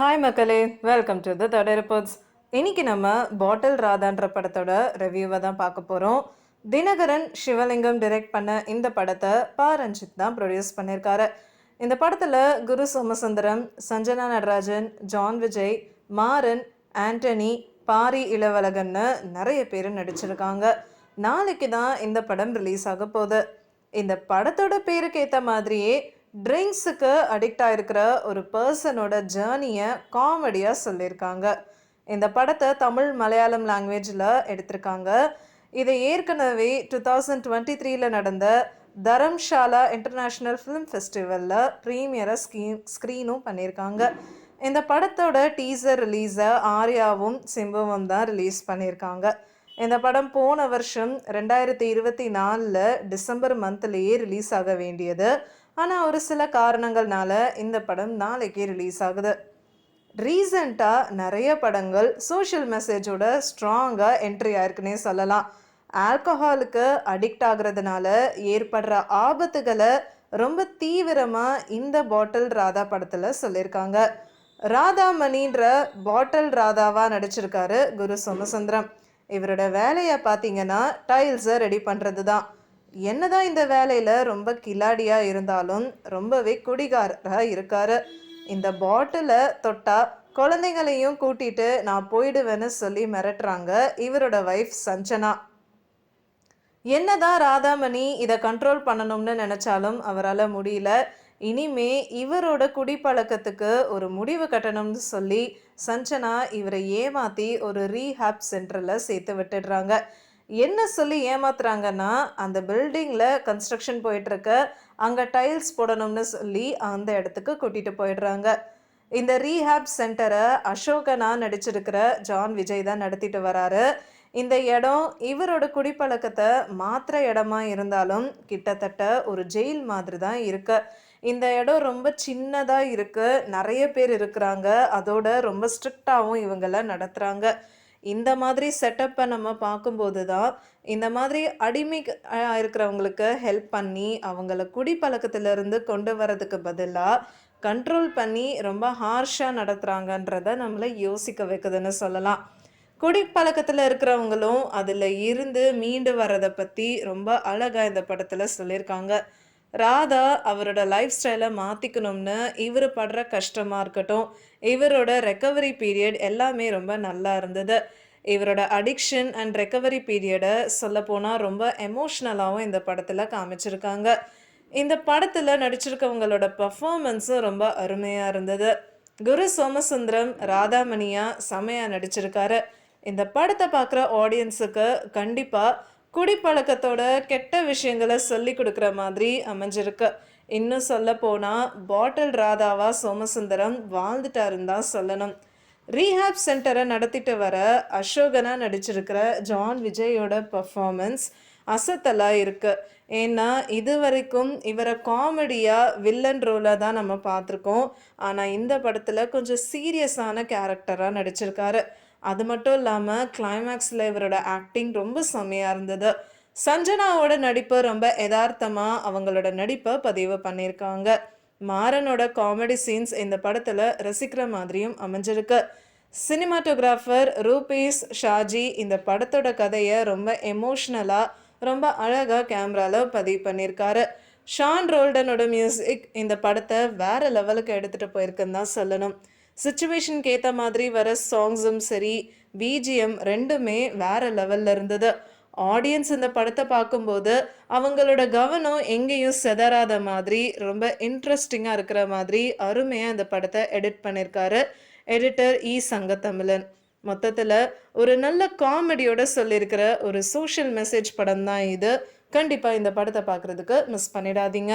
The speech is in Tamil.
ஹாய் மக்களே. வெல்கம் டு த தட ரிப்போர்ட்ஸ் இன்னைக்கு நம்ம பாட்டில் ராதான்ற படத்தோட ரிவ்யூவை தான் பார்க்க போகிறோம் தினகரன் சிவலிங்கம் டிரெக்ட் பண்ண இந்த படத்தை பா. ரஞ்சித் தான் ப்ரொடியூஸ் பண்ணியிருக்காரு. இந்த படத்தில் குரு சோமசுந்தரம் சஞ்சனா நடராஜன் ஜான் விஜய் மாறன் ஆண்டனி பாரி இளவலகன்னு நிறைய பேர் நடிச்சிருக்காங்க. நாளைக்கு தான் இந்த படம் ரிலீஸ் ஆக போகுது. இந்த படத்தோட பேருக்கு ஏற்ற மாதிரியே ட்ரிங்க்ஸுக்கு அடிக்ட் ஆகிருக்கிற ஒரு பர்சனோட ஜேர்னியை காமெடியாக சொல்லியிருக்காங்க. இந்த படத்தை தமிழ் மலையாளம் லாங்குவேஜில் எடுத்திருக்காங்க. இதை ஏற்கனவே டூ தௌசண்ட் டுவெண்ட்டி த்ரீல நடந்த தரம்ஷாலா இன்டர்நேஷ்னல் ஃபிலிம் ஃபெஸ்டிவலில் ப்ரீமியரை ஸ்கீ ஸ்க்ரீனும் பண்ணியிருக்காங்க. இந்த படத்தோட டீசர் ரிலீஸை ஆர்யாவும் சிம்புவும் தான் ரிலீஸ் பண்ணியிருக்காங்க. இந்த படம் போன வருஷம் ரெண்டாயிரத்தி இருபத்தி நாலில் டிசம்பர் மந்த்லேயே ரிலீஸ் ஆக வேண்டியது. ஆனால் ஒரு சில காரணங்கள்னால இந்த படம் நாளைக்கு ரிலீஸ் ஆகுது. ரீசண்டாக நிறைய படங்கள் சோஷியல் மெசேஜோட ஸ்ட்ராங்காக என்ட்ரி ஆயிருக்குன்னே சொல்லலாம். ஆல்கஹாலுக்கு அடிக்ட் ஆகுறதுனால ஏற்படுற ஆபத்துகளை ரொம்ப தீவிரமாக இந்த பாட்டில் ராதா படத்தில் சொல்லியிருக்காங்க. ராதா மணின்ற பாட்டில் ராதாவாக நடிச்சிருக்காரு குரு சோமசுந்தரம். இவரோட வேலையை பார்த்தீங்கன்னா டைல்ஸை ரெடி பண்ணுறது தான் என்னதான் இந்த வேலையில் ரொம்ப கில்லாடியாக இருந்தாலும் ரொம்பவே குடிகாரராக இருக்காரு. இந்த பாட்டிலை தொட்டா குழந்தைங்களையும் கூட்டிட்டு நான் போயிடுவேன்னு சொல்லி மிரட்டுறாங்க இவரோட ஒய்ஃப் சஞ்சனா. என்னதான் ராதாமணி இதை கண்ட்ரோல் பண்ணணும்னு நினச்சாலும் அவரால் முடியல. இனிமே இவரோட குடிப்பழக்கத்துக்கு ஒரு முடிவு கட்டணும்னு சொல்லி சஞ்சனா இவரை ஏமாத்தி ஒரு ரீஹாப் சென்டரில் சேர்த்து விட்டுடுறாங்க. என்ன சொல்லி ஏமாத்துறாங்கன்னா அந்த பில்டிங்கில் கன்ஸ்ட்ரக்ஷன் போயிட்டுருக்க அங்கே டைல்ஸ் போடணும்னு சொல்லி அந்த இடத்துக்கு கூட்டிகிட்டு போயிடுறாங்க. இந்த ரீஹாப் சென்டரை அசோகனா நடிச்சிருக்கிற ஜான் விஜய் தான் நடத்திட்டு வராரு. இந்த இடம் இவரோட குடிப்பழக்கத்தை மாத்திர இடமா இருந்தாலும் கிட்டத்தட்ட ஒரு ஜெயில் மாதிரி தான் இருக்கு. இந்த இடம் ரொம்ப சின்னதாக இருக்குது நிறைய பேர் இருக்கிறாங்க. அதோட ரொம்ப ஸ்ட்ரிக்டாகவும் இவங்கள நடத்துகிறாங்க இந்த மாதிரி செட்டப்பை நம்ம பார்க்கும்போது தான் இந்த மாதிரி அடிமை இருக்கிறவங்களுக்கு ஹெல்ப் பண்ணி அவங்கள குடிப்பழக்கத்திலிருந்து கொண்டு வரதுக்கு பதிலாக கண்ட்ரோல் பண்ணி ரொம்ப ஹார்ஷாக நடத்துகிறாங்கன்றத நம்மளை யோசிக்க வைக்குதுன்னு சொல்லலாம். குடிப்பழக்கத்தில் இருக்கிறவங்களும் அதில் இருந்து மீண்டு வரதை பற்றி ரொம்ப அழகாக இந்த படத்தில் சொல்லியிருக்காங்க. ராதா அவரோட லைஃப் ஸ்டைலை மாற்றிக்கணும்னு இவர் படுற கஷ்டமாக இருக்கட்டும் இவரோட ரெக்கவரி பீரியட் எல்லாமே ரொம்ப நல்லா இருந்தது. இவரோட அடிக்ஷன் அண்ட் ரெக்கவரி பீரியடை சொல்லப்போனால் ரொம்ப எமோஷ்னலாகவும் இந்த படத்தில் காமிச்சிருக்காங்க. இந்த படத்தில் நடிச்சிருக்கவங்களோட பர்ஃபார்மன்ஸும் ரொம்ப அருமையாக இருந்தது. குரு சோமசுந்தரம் ராதாமணியா செமையாக நடிச்சிருக்காரு. இந்த படத்தை பார்க்குற ஆடியன்ஸுக்கு கண்டிப்பாக குடிப்பழக்கத்தோட கெட்ட விஷயங்களை சொல்லி கொடுக்குற மாதிரி அமைஞ்சிருக்கு. இன்னும் சொல்ல போனால் பாட்டில் ராதாவா சோமசுந்தரம் வாழ்ந்துட்டாருன்னு தான் சொல்லணும். ரீஹாப் சென்டரை நடத்திட்டு வர அசோகனா நடிச்சிருக்கிற ஜான் விஜயோட பர்ஃபார்மன்ஸ் அசத்தலாக இருக்கு. ஏன்னா இது வரைக்கும் இவரை காமெடியாக வில்லன் ரோலாக தான் நம்ம பார்த்துருக்கோம். ஆனால் இந்த படத்தில் கொஞ்சம் சீரியஸான கேரக்டராக நடிச்சிருக்காரு. அது மட்டும் இல்லாமல் கிளைமேக்ஸில் இவரோட ஆக்டிங் ரொம்ப செம்மையாக இருந்தது. சஞ்சனாவோட நடிப்பு ரொம்ப யதார்த்தமாக அவங்களோட நடிப்பை பதிவு பண்ணியிருக்காங்க. மாறனோட காமெடி சீன்ஸ் இந்த படத்தில் ரசிக்கிற மாதிரியும் அமைஞ்சிருக்கு. சினிமாட்டோகிராஃபர் ரூபேஷ் ஷாஜி இந்த படத்தோட கதையை ரொம்ப எமோஷ்னலாக ரொம்ப அழகாக கேமராவில் பதிவு பண்ணியிருக்காரு. ஷான் ரோல்டனோட மியூசிக் இந்த படத்தை வேறு லெவலுக்கு எடுத்துகிட்டு போயிருக்குன்னு தான் சொல்லணும். சுச்சுவேஷனுக்கு ஏற்ற மாதிரி வர சாங்ஸும் சரி பிஜிஎம் ரெண்டுமே வேற லெவலில் இருந்தது. ஆடியன்ஸ் இந்த படத்தை பார்க்கும்போது அவங்களோட கவனம் எங்கேயும் செதறாத மாதிரி ரொம்ப இன்ட்ரெஸ்டிங்காக இருக்கிற மாதிரி அருமையாக இந்த படத்தை எடிட் பண்ணியிருக்காரு எடிட்டர் இ e. சங்கத்தமிழன். மொத்தத்தில் ஒரு நல்ல காமெடியோட சொல்லியிருக்கிற ஒரு சோஷியல் மெசேஜ் படம் தான் இது. கண்டிப்பாக இந்த படத்தை பார்க்குறதுக்கு மிஸ் பண்ணிடாதீங்க.